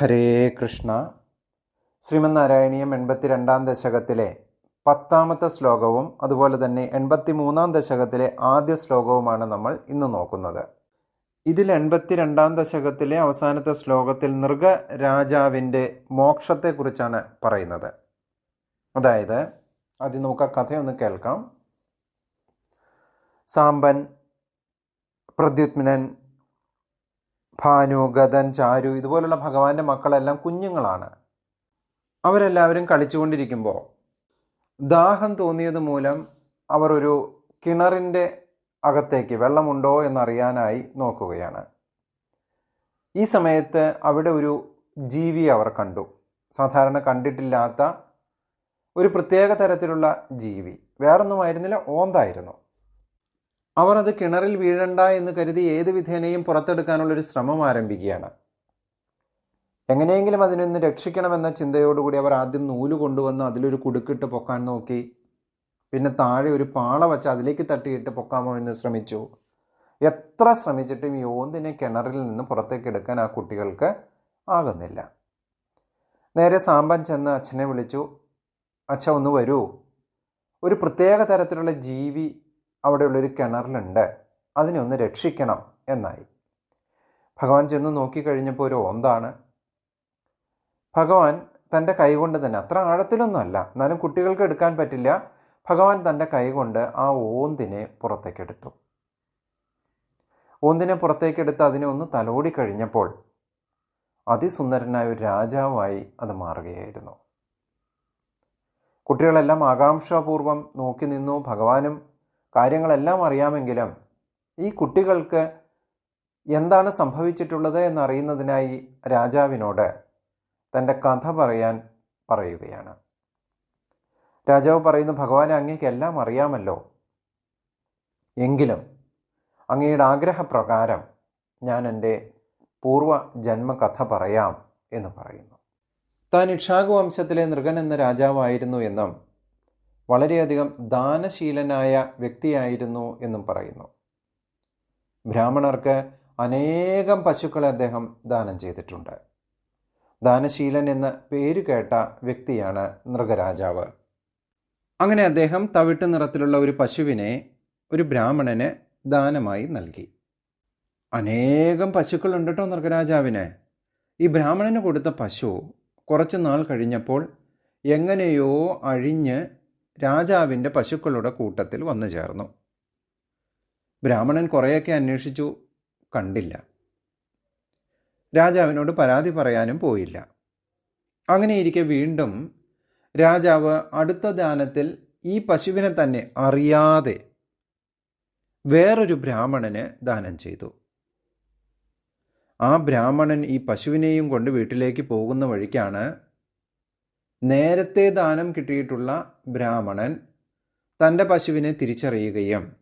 ഹരേ കൃഷ്ണ. ശ്രീമന്നാരായണീയം എൺപത്തിരണ്ടാം ദശകത്തിലെ പത്താമത്തെ ശ്ലോകവും അതുപോലെ തന്നെ എൺപത്തി മൂന്നാം ദശകത്തിലെ ആദ്യ ശ്ലോകവുമാണ് നമ്മൾ ഇന്ന് നോക്കുന്നത്. ഇതിൽ എൺപത്തിരണ്ടാം ദശകത്തിലെ അവസാനത്തെ ശ്ലോകത്തിൽ നൃഗ രാജാവിന്റെ മോക്ഷത്തെക്കുറിച്ചാണ് പറയുന്നത്. അതായത് ആദ്യം നമുക്ക് ആ കഥയൊന്ന് കേൾക്കാം. സാമ്പൻ പ്രദ്യുത്മനൻ ഭാനു ഗതൻ ചാരു ഇതുപോലുള്ള ഭഗവാന്റെ മക്കളെല്ലാം കുഞ്ഞുങ്ങളാണ്. അവരെല്ലാവരും കളിച്ചുകൊണ്ടിരിക്കുമ്പോൾ ദാഹം തോന്നിയത് മൂലം അവർ ഒരു കിണറിന്റെ അകത്തേക്ക് വെള്ളമുണ്ടോ എന്നറിയാനായി നോക്കുകയാണ്. ഈ സമയത്ത് അവിടെ ഒരു ജീവി അവർ കണ്ടു. സാധാരണ കണ്ടിട്ടില്ലാത്ത ഒരു പ്രത്യേക തരത്തിലുള്ള ജീവി. വേറൊന്നുമായിരുന്നില്ല ഓന്തായിരുന്നു. അവർ അത് കിണറിൽ വീഴണ്ട എന്ന് കരുതി ഏത് വിധേനയും പുറത്തെടുക്കാനുള്ളൊരു ശ്രമം ആരംഭിക്കുകയാണ്. എങ്ങനെയെങ്കിലും അതിനൊന്ന് രക്ഷിക്കണമെന്ന ചിന്തയോടുകൂടി അവർ ആദ്യം നൂൽ കൊണ്ടുവന്ന് അതിലൊരു കുടുക്കിട്ട് പൊക്കാൻ നോക്കി. പിന്നെ താഴെ ഒരു പാള വച്ച് അതിലേക്ക് തട്ടിയിട്ട് പൊക്കാമോ എന്ന് ശ്രമിച്ചു. എത്ര ശ്രമിച്ചിട്ടും ഈ ഓന്തിനെ കിണറിൽ നിന്ന് പുറത്തേക്ക് എടുക്കാൻ ആ കുട്ടികൾക്ക് ആകുന്നില്ല. നേരെ സാമ്പൻ ചെന്ന് അച്ഛനെ വിളിച്ചു. അച്ഛ ഒന്ന് വരൂ. ഒരു പ്രത്യേക തരത്തിലുള്ള ജീവി അവിടെയുള്ളൊരു കിണറിലുണ്ട്. അതിനെ ഒന്ന് രക്ഷിക്കണം എന്നായി. ഭഗവാൻ ചെന്ന് നോക്കിക്കഴിഞ്ഞപ്പോൾ ഒരു ഓന്താണ്. ഭഗവാൻ തന്റെ കൈകൊണ്ട് തന്നെ അത്ര ആഴത്തിലൊന്നുമല്ല എന്നാലും കുട്ടികൾക്ക് എടുക്കാൻ പറ്റില്ല. ഭഗവാൻ തന്റെ കൈകൊണ്ട് ആ ഓന്തിനെ പുറത്തേക്കെടുത്തു. ഓന്തിനെ പുറത്തേക്കെടുത്ത് അതിനെ ഒന്ന് തലോടി കഴിഞ്ഞപ്പോൾ അതിസുന്ദരനായ ഒരു രാജാവായി അത് മാറുകയായിരുന്നു. കുട്ടികളെല്ലാം ആകാംക്ഷാപൂർവം നോക്കി നിന്നു ഭഗവാനും കാര്യങ്ങളെല്ലാം അറിയാമെങ്കിലും ഈ കുട്ടികൾക്ക് എന്താണ് സംഭവിച്ചിട്ടുള്ളത് എന്നറിയുന്നതിനായി രാജാവിനോട് തന്റെ കഥ പറയാൻ പറയുകയാണ്. രാജാവ് പറയുന്നു ഭഗവാൻ അങ്ങേക്ക് എല്ലാം അറിയാമല്ലോ. എങ്കിലും അങ്ങയുടെ ആഗ്രഹപ്രകാരം ഞാൻ എന്റെ പൂർവ ജന്മകഥ പറയാം എന്ന് പറയുന്നു. താൻ ഇക്ഷാഗു വംശത്തിലെ നൃഗൻ എന്ന രാജാവായിരുന്നു എന്നും വളരെയധികം ദാനശീലനായ വ്യക്തിയായിരുന്നു എന്നും പറയുന്നു. ബ്രാഹ്മണർക്ക് അനേകം പശുക്കളെ അദ്ദേഹം ദാനം ചെയ്തിട്ടുണ്ട്. ദാനശീലൻ എന്ന പേര് കേട്ട വ്യക്തിയാണ് നൃഗരാജാവ് അങ്ങനെ അദ്ദേഹം തവിട്ട് നിറത്തിലുള്ള ഒരു പശുവിനെ ഒരു ബ്രാഹ്മണന് ദാനമായി നൽകി. അനേകം പശുക്കളുണ്ട് കേട്ടോ നൃഗരാജാവിന് ഈ ബ്രാഹ്മണന് കൊടുത്ത പശു കുറച്ച് നാൾ കഴിഞ്ഞപ്പോൾ എങ്ങനെയോ അഴിഞ്ഞ് രാജാവിന്റെ പശുക്കളുടെ കൂട്ടത്തിൽ വന്നു ചേർന്നു. ബ്രാഹ്മണൻ കുറേയൊക്കെ അന്വേഷിച്ചു കണ്ടില്ല. രാജാവിനോട് പരാതി പറയാനും പോയില്ല. അങ്ങനെയിരിക്കെ വീണ്ടും രാജാവ് അടുത്ത ദാനത്തിൽ ഈ പശുവിനെ തന്നെ അറിയാതെ വേറൊരു ബ്രാഹ്മണന് ദാനം ചെയ്തു. ആ ബ്രാഹ്മണൻ ഈ പശുവിനെയും കൊണ്ട് വീട്ടിലേക്ക് പോകുന്ന വഴിക്കാണ് നേരത്തെ ദാനം കിട്ടിയിട്ടുള്ള ബ്രാഹ്മണൻ തന്റെ പശുവിനെ തിരിച്ചറിയുകയും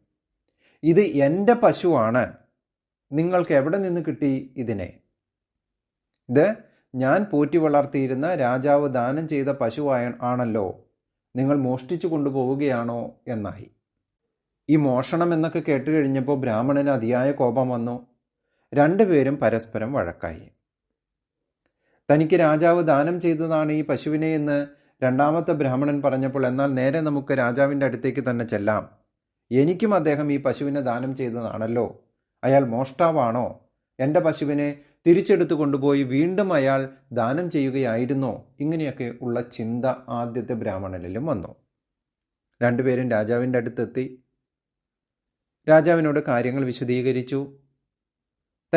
ഇത് എന്റെ പശുവാണ് നിങ്ങൾക്ക് എവിടെ നിന്ന് കിട്ടി ഇതിനെ? ഇത് ഞാൻ പോറ്റി വളർത്തിയിരുന്ന രാജാവ് ദാനം ചെയ്ത പശുവായ ആണല്ലോ നിങ്ങൾ മോഷ്ടിച്ചു കൊണ്ടുപോവുകയാണോ? എന്നായി. ഈ മോഷണം എന്നൊക്കെ കേട്ടുകഴിഞ്ഞപ്പോൾ ബ്രാഹ്മണന് അതിയായ കോപം വന്നു. രണ്ടുപേരും പരസ്പരം വഴക്കായി. തനിക്ക് രാജാവ് ദാനം ചെയ്തതാണ് ഈ പശുവിനെ എന്ന് രണ്ടാമത്തെ ബ്രാഹ്മണൻ പറഞ്ഞപ്പോൾ എന്നാൽ നേരെ നമുക്ക് രാജാവിന്റെ അടുത്തേക്ക് തന്നെ ചെല്ലാം. എനിക്കും അദ്ദേഹം ഈ പശുവിനെ ദാനം ചെയ്തതാണല്ലോ. അയാൾ മോഷ്ടാവാണോ? എന്റെ പശുവിനെ തിരിച്ചെടുത്തു കൊണ്ടുപോയി വീണ്ടും അയാൾ ദാനം ചെയ്യുകയായിരുന്നോ? ഇങ്ങനെയൊക്കെ ഉള്ള ചിന്ത ആദ്യത്തെ ബ്രാഹ്മണനിലും വന്നു. രണ്ടുപേരും രാജാവിന്റെ അടുത്തെത്തി. രാജാവിനോട് കാര്യങ്ങൾ വിശദീകരിച്ചു.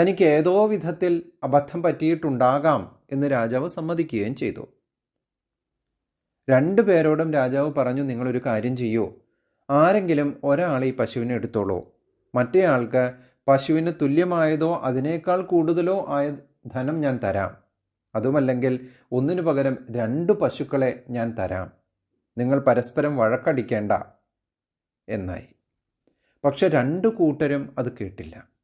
തനിക്ക് ഏതോ വിധത്തിൽ അബദ്ധം പറ്റിയിട്ടുണ്ടാകാം എന്ന് രാജാവ് സമ്മതിക്കുകയും ചെയ്തു. രണ്ടു പേരോടും രാജാവ് പറഞ്ഞു നിങ്ങളൊരു കാര്യം ചെയ്യൂ. ആരെങ്കിലും ഒരാൾ ഈ പശുവിനെ എടുത്തോളൂ. മറ്റേ ആൾക്ക് പശുവിന് തുല്യമായതോ അതിനേക്കാൾ കൂടുതലോ ആയ ധനം ഞാൻ തരാം. അതുമല്ലെങ്കിൽ ഒന്നിനു പകരം രണ്ട് പശുക്കളെ ഞാൻ തരാം. നിങ്ങൾ പരസ്പരം വഴക്കടിക്കേണ്ട എന്നായി. പക്ഷെ രണ്ടു കൂട്ടരും അത് കേട്ടില്ല.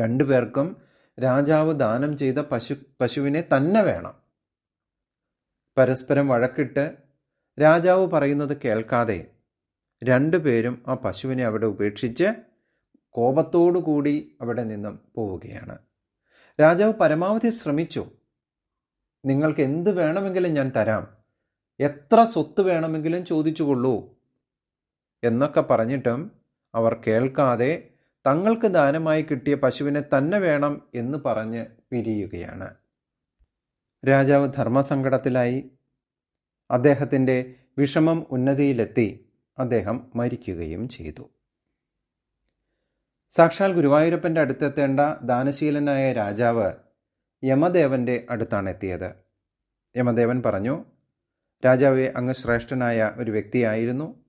രണ്ടു പേർക്കും രാജാവ് ദാനം ചെയ്ത പശു പശുവിനെ തന്നെ വേണം. പരസ്പരം വഴക്കിട്ട് രാജാവ് പറയുന്നത് കേൾക്കാതെ രണ്ടുപേരും ആ പശുവിനെ അവിടെ ഉപേക്ഷിച്ച് കോപത്തോടു കൂടി അവിടെ നിന്നും പോവുകയാണ്. രാജാവ് പരമാവധി ശ്രമിച്ചു. നിങ്ങൾക്ക് എന്ത് വേണമെങ്കിലും ഞാൻ തരാം. എത്ര സ്വത്ത് വേണമെങ്കിലും ചോദിച്ചുകൊള്ളൂ എന്നൊക്കെ പറഞ്ഞിട്ടും അവർ കേൾക്കാതെ തങ്ങൾക്ക് ദാനമായി കിട്ടിയ പശുവിനെ തന്നെ വേണം എന്ന് പറഞ്ഞ് പിരിയുകയാണ്. രാജാവ് ധർമ്മസങ്കടത്തിലായി. അദ്ദേഹത്തിന്റെ വിഷമം ഉന്നതിയിലെത്തി. അദ്ദേഹം മരിക്കുകയും ചെയ്തു. സാക്ഷാൽ ഗുരുവായൂരപ്പന്റെ അടുത്തെത്തേണ്ട ദാനശീലനായ രാജാവ് യമദേവന്റെ അടുത്താണ് എത്തിയത്. യമദേവൻ പറഞ്ഞു രാജാവെ അങ്ങ് ശ്രേഷ്ഠനായ ഒരു വ്യക്തിയായിരുന്നു.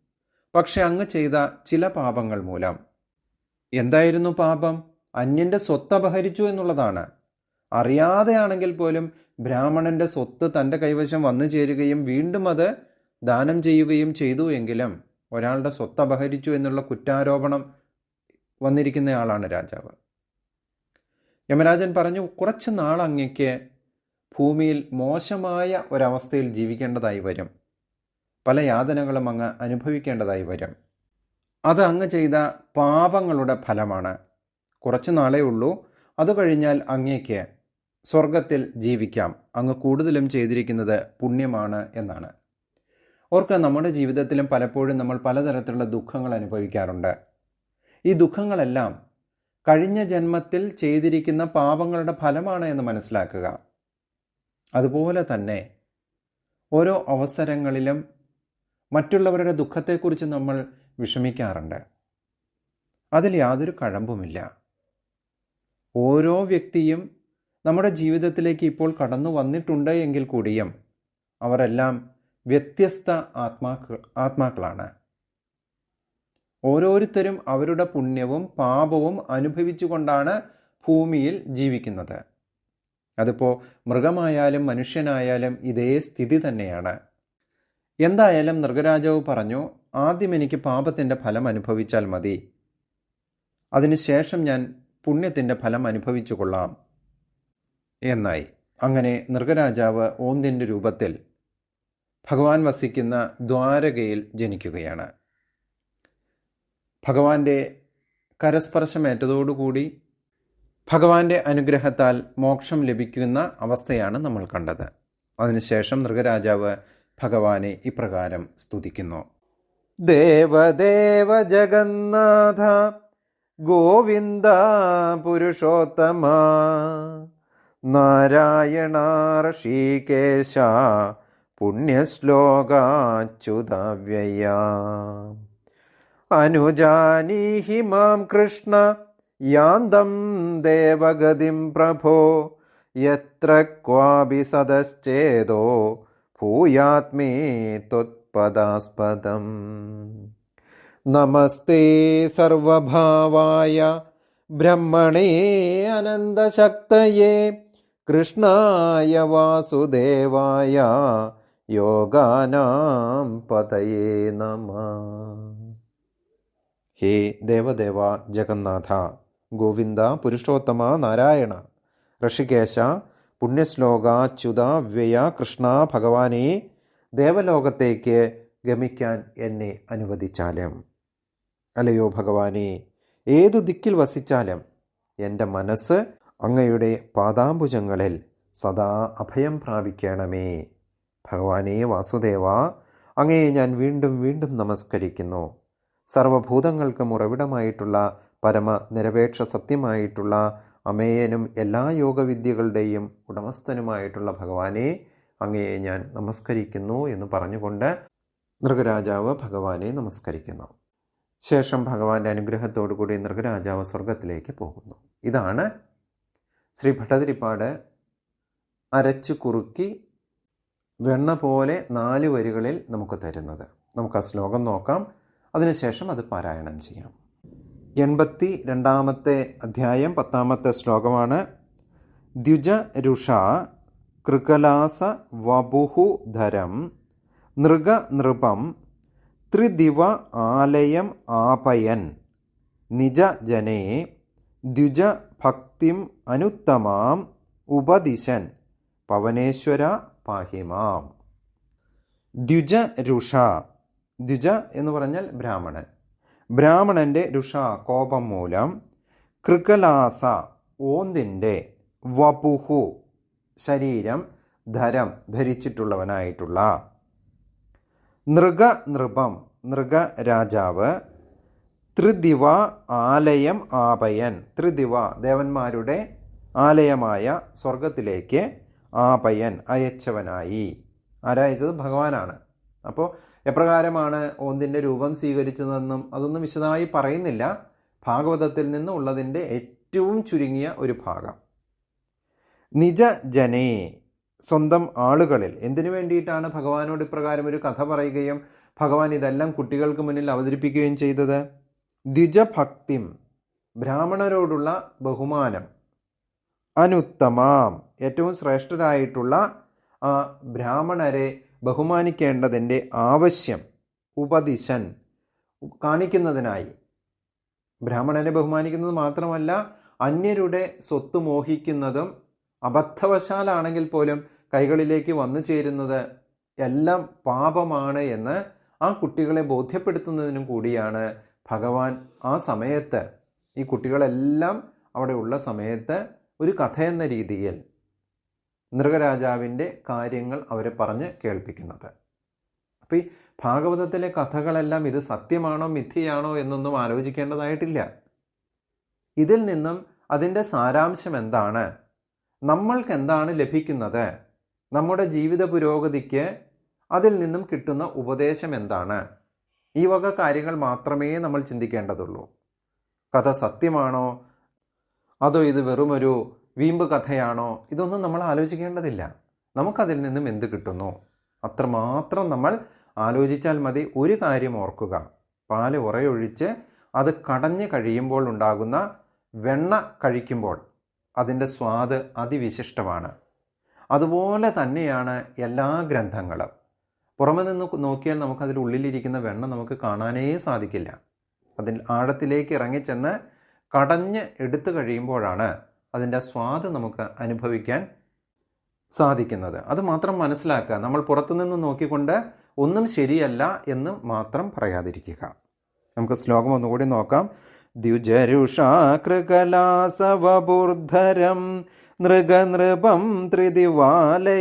പക്ഷെ അങ്ങ് ചെയ്ത ചില പാപങ്ങൾ മൂലം എന്തായിരുന്നു പാപം? അന്യന്റെ സ്വത്ത് അപഹരിച്ചു എന്നുള്ളതാണ്. അറിയാതെയാണെങ്കിൽ പോലും ബ്രാഹ്മണന്റെ സ്വത്ത് തന്റെ കൈവശം വന്നു ചേരുകയും വീണ്ടും അത് ദാനം ചെയ്യുകയും ചെയ്തു എങ്കിലും ഒരാളുടെ സ്വത്ത് അപഹരിച്ചു എന്നുള്ള കുറ്റാരോപണം വന്നിരിക്കുന്നയാളാണ് രാജാവ്. യമരാജൻ പറഞ്ഞു കുറച്ച് നാൾ ഭൂമിയിൽ മോശമായ ഒരവസ്ഥയിൽ ജീവിക്കേണ്ടതായി വരും. പല യാതനകളും അങ്ങ് അനുഭവിക്കേണ്ടതായി വരും. അത് അങ്ങ് ചെയ്ത പാപങ്ങളുടെ ഫലമാണ്. കുറച്ച് നാളേ ഉള്ളൂ. അത് കഴിഞ്ഞാൽ അങ്ങേക്ക് സ്വർഗത്തിൽ ജീവിക്കാം. അങ്ങ് കൂടുതലും ചെയ്തിരിക്കുന്നത് പുണ്യമാണ് എന്നാണ്. ഓർക്കുക നമ്മുടെ ജീവിതത്തിലും പലപ്പോഴും നമ്മൾ പലതരത്തിലുള്ള ദുഃഖങ്ങൾ അനുഭവിക്കാറുണ്ട്. ഈ ദുഃഖങ്ങളെല്ലാം കഴിഞ്ഞ ജന്മത്തിൽ ചെയ്തിരിക്കുന്ന പാപങ്ങളുടെ ഫലമാണ് എന്ന് മനസ്സിലാക്കുക. അതുപോലെ തന്നെ ഓരോ അവസരങ്ങളിലും മറ്റുള്ളവരുടെ ദുഃഖത്തെക്കുറിച്ച് നമ്മൾ വിഷമിക്കാറുണ്ട്. അതിൽ യാതൊരു കഴമ്പുമില്ല. ഓരോ വ്യക്തിയും നമ്മുടെ ജീവിതത്തിലേക്ക് ഇപ്പോൾ കടന്നു വന്നിട്ടുണ്ട് എങ്കിൽ കൂടിയും അവരെല്ലാം വ്യത്യസ്ത ആത്മാക്കൾ ആത്മാക്കളാണ്. ഓരോരുത്തരും അവരുടെ പുണ്യവും പാപവും അനുഭവിച്ചുകൊണ്ടാണ് ഭൂമിയിൽ ജീവിക്കുന്നത്. അതിപ്പോൾ മൃഗമായാലും മനുഷ്യനായാലും ഇതേ സ്ഥിതി തന്നെയാണ്. എന്തായാലും മൃഗരാജാവ് പറഞ്ഞു ആദ്യം എനിക്ക് പാപത്തിന്റെ ഫലം അനുഭവിച്ചാൽ മതി. അതിനുശേഷം ഞാൻ പുണ്യത്തിന്റെ ഫലം അനുഭവിച്ചു കൊള്ളാം. എന്നായി. അങ്ങനെ നൃഗരാജാവ് ഓന്തിന്റെ രൂപത്തിൽ ഭഗവാൻ വസിക്കുന്ന ദ്വാരകയിൽ ജനിക്കുകയാണ്. ഭഗവാന്റെ കരസ്പർശമേറ്റതോടുകൂടി ഭഗവാന്റെ അനുഗ്രഹത്താൽ മോക്ഷം ലഭിക്കുന്ന അവസ്ഥയാണ് നമ്മൾ കണ്ടത്. അതിനുശേഷം നൃഗരാജാവ് ഭഗവാനെ ഇപ്രകാരം സ്തുതിക്കുന്നു. ദേവദേവ ജഗന്നാഥ ഗോവിന്ദ പുരുഷോത്തമ. നാരായണ ഋഷികേശ പുണ്യശ്ലോകാച്യുതവ്യയ അനുജാനീഹി മാം കൃഷ്ണ യാന്തം ദേവഗതിം പ്രഭോ. യത്ര ക്വാപി സദശ്ചേതോ ഭൂയാത്മേ ത്വത്പദാസ്പദം നമസ്തേ സർവഭാവായ ബ്രഹ്മണേ അനന്തശക്തയേ കൃഷ്ണായ വാസുദേവായ യോഗാനാം പതയേ നമ ഹേ ദേവദേവ ജഗന്നാഥ ഗോവിന്ദ പുരുഷോത്തമ നാരായണ ഋഷികേശ പുണ്യശ്ലോക ച്യുത വ്യയ കൃഷ്ണ ഭഗവാനെ ദേവലോകത്തേക്ക് ഗമിക്കാൻ എന്നെ അനുവദിച്ചാലും. അല്ലയോ ഭഗവാനെ ഏതു ദിക്കിൽ വസിച്ചാലും എന്റെ മനസ്സ് അങ്ങയുടെ പാദാംബുജങ്ങളിൽ സദാ അഭയം പ്രാപിക്കണമേ. ഭഗവാനെ വാസുദേവ അങ്ങയെ ഞാൻ വീണ്ടും വീണ്ടും നമസ്കരിക്കുന്നു. സർവഭൂതങ്ങൾക്കും ഉറവിടമായിട്ടുള്ള പരമ നിരപേക്ഷ സത്യമായിട്ടുള്ള അമേയനും എല്ലാ യോഗവിദ്യകളുടെയും ഉടമസ്ഥനുമായിട്ടുള്ള ഭഗവാനെ അങ്ങയെ ഞാൻ നമസ്കരിക്കുന്നു എന്ന് പറഞ്ഞുകൊണ്ട് നൃഗരാജാവ് ഭഗവാനെ നമസ്കരിക്കുന്നു. ശേഷം ഭഗവാന്റെ അനുഗ്രഹത്തോടുകൂടി നൃഗരാജാവ് സ്വർഗത്തിലേക്ക് പോകുന്നു. ഇതാണ് ശ്രീ ഭട്ടതിരിപ്പാട് അരച്ചു കുറുക്കി വെണ്ണ പോലെ നാല് വരികളിൽ നമുക്ക് തരുന്നത്. നമുക്ക് ആ ശ്ലോകം നോക്കാം. അതിനുശേഷം അത് പാരായണം ചെയ്യാം. എൺപത്തി രണ്ടാമത്തെ അധ്യായം പത്താമത്തെ ശ്ലോകമാണ്. ദ്വിജ രുഷ കൃകലാസ വപുഹുധരം നൃഗനൃപം നൃഗ നൃപം ത്രിദിവ ആലയം ആപയൻ നിജജനേ ദ്വിജ ഭക്തിം അനുത്തമാം ഉപദിശൻ പവനേശ്വര പാഹിമാം. ദ്വിജ രുഷ ദ്വിജ എന്ന് പറഞ്ഞാൽ ബ്രാഹ്മണൻ. ബ്രാഹ്മണന്റെ രുഷ കോപം മൂലം കൃകലാസ ഓന്തിന്റെ വപുഹു ശരീരം ധരം ധരിച്ചിട്ടുള്ളവനായിട്ടുള്ള നൃഗ നൃപം നൃഗ രാജാവ് ത്രിദിവ ആലയം ആപയൻ. ത്രിദിവ ദേവന്മാരുടെ ആലയമായ സ്വർഗത്തിലേക്ക് ആപയൻ അയച്ചവനായി. ആരായത് ഭഗവാനാണ്. അപ്പോൾ എപ്രകാരമാണ് ഓന്തിന്റെ രൂപം സ്വീകരിച്ചതെന്നും അതൊന്നും വിശദമായി പറയുന്നില്ല. ഭാഗവതത്തിൽ നിന്ന് ഉള്ളതിന്റെ ഏറ്റവും ചുരുങ്ങിയ ഒരു ഭാഗം. നിജജനേ സ്വന്തം ആളുകളിൽ. എന്തിനു വേണ്ടിയിട്ടാണ് ഭഗവാനോട് ഇപ്രകാരം ഒരു കഥ പറയുകയും ഭഗവാൻ ഇതെല്ലാം കുട്ടികൾക്ക് മുന്നിൽ അവതരിപ്പിക്കുകയും ചെയ്തത്? ദ്വിജഭക്തിം ബ്രാഹ്മണരോടുള്ള ബഹുമാനം അനുത്തമാം. ഏറ്റവും ശ്രേഷ്ഠരായിട്ടുള്ള ആ ബ്രാഹ്മണരെ ബഹുമാനിക്കേണ്ടതിന്റെ ആവശ്യം ഉപദിശൻ കാണിക്കുന്നതിനായി. ബ്രാഹ്മണരെ ബഹുമാനിക്കുന്നത് മാത്രമല്ല അന്യരുടെ സ്വത്ത് മോഹിക്കുന്നതും അബദ്ധവശാലാണെങ്കിൽ പോലും കൈകളിലേക്ക് വന്നു ചേരുന്നത് എല്ലാം പാപമാണ് എന്ന് ആ കുട്ടികളെ ബോധ്യപ്പെടുത്തുന്നതിനും കൂടിയാണ് ഭഗവാൻ ആ സമയത്ത് ഈ കുട്ടികളെല്ലാം അവിടെ ഉള്ള സമയത്ത് ഒരു കഥ എന്ന രീതിയിൽ നൃഗരാജാവിന്റെ കാര്യങ്ങൾ അവരെ പറഞ്ഞ് കേൾപ്പിക്കുന്നത്. അപ്പോൾ ഈ ഭാഗവതത്തിലെ കഥകളെല്ലാം ഇത് സത്യമാണോ മിഥ്യയാണോ എന്നൊന്നും ആലോചിക്കേണ്ടതായിട്ടില്ല. ഇതിൽ നിന്നും അതിന്റെ സാരാംശം എന്താണ്? നമ്മൾക്ക് എന്താണ് ലഭിക്കുന്നത്? നമ്മുടെ ജീവിത പുരോഗതിക്ക് അതിൽ നിന്നും കിട്ടുന്ന ഉപദേശം എന്താണ്? ഈ വക കാര്യങ്ങൾ മാത്രമേ നമ്മൾ ചിന്തിക്കേണ്ടതുള്ളൂ. കഥ സത്യമാണോ? അതോ ഇത് വെറുമൊരു വീമ്പ് കഥയാണോ? ഇതൊന്നും നമ്മൾ ആലോചിക്കേണ്ടതില്ല. നമുക്കതിൽ നിന്നും എന്ത് കിട്ടുന്നു? അത്രമാത്രം നമ്മൾ ആലോചിച്ചാൽ മതി. ഒരു കാര്യം ഓർക്കുക. പാൽ ഉറയൊഴിച്ച് അത് കടഞ്ഞ് കഴിയുമ്പോൾ ഉണ്ടാകുന്ന വെണ്ണ കഴിക്കുമ്പോൾ. അതിന്റെ സ്വാദ് അതിവിശിഷ്ടമാണ്. അതുപോലെ തന്നെയാണ് എല്ലാ ഗ്രന്ഥങ്ങളും. പുറമെ നിന്ന് നോക്കിയാൽ നമുക്ക് നമുക്കതിൽ ഉള്ളിലിരിക്കുന്ന വെണ്ണ നമുക്ക് കാണാനേ സാധിക്കില്ല. അതിൽ ആഴത്തിലേക്ക് ഇറങ്ങിച്ചെന്ന് കടഞ്ഞ് എടുത്തു കഴിയുമ്പോഴാണ് അതിന്റെ സ്വാദ് നമുക്ക് അനുഭവിക്കാൻ സാധിക്കുന്നത്. അത് മാത്രം മനസ്സിലാക്കുക. നമ്മൾ പുറത്തുനിന്ന് നോക്കിക്കൊണ്ട് ഒന്നും ശരിയല്ല എന്ന് മാത്രം പറയാതിരിക്കുക. നമുക്ക് ശ്ലോകം ഒന്നുകൂടി നോക്കാം. ദ്വിജരുഷാകൃകലാസവബുർധരം നൃഗനൃപം ത്രിദിവാലയമാപയൻ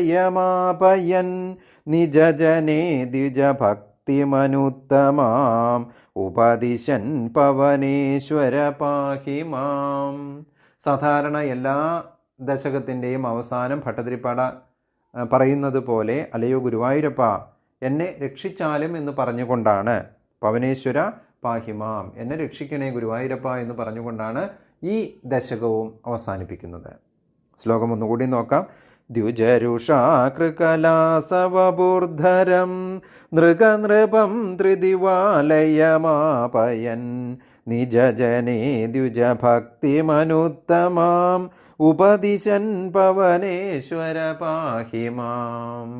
നിജജനേ ദ്വിജഭക്തിമനുത്തമാം ഉപദിശൻ പവനേശ്വര പാഹി മാം. സാധാരണ എല്ലാ ദശകത്തിന്റെയും അവസാനം ഭട്ടതിരിപ്പാട പറയുന്നത് പോലെ അലയോ ഗുരുവായൂരപ്പ എന്നെ രക്ഷിച്ചാലും എന്ന് പറഞ്ഞുകൊണ്ടാണ് പവനേശ്വര പാഹിമാം എന്നെ രക്ഷിക്കണേ ഗുരുവായൂരപ്പ എന്ന് പറഞ്ഞുകൊണ്ടാണ് ഈ ദശകവും അവസാനിപ്പിക്കുന്നത്. ശ്ലോകം ഒന്നുകൂടി നോക്കാം. ദ്വിജരുഷാകൃകലാസവബുർധരം നൃഗനൃപം ത്രിദിവാലയമാപയൻ നിജജനേ ദ്വിജഭക്തിമനുത്തമാം ഉപദിശൻ പവനേശ്വര പാഹിമാം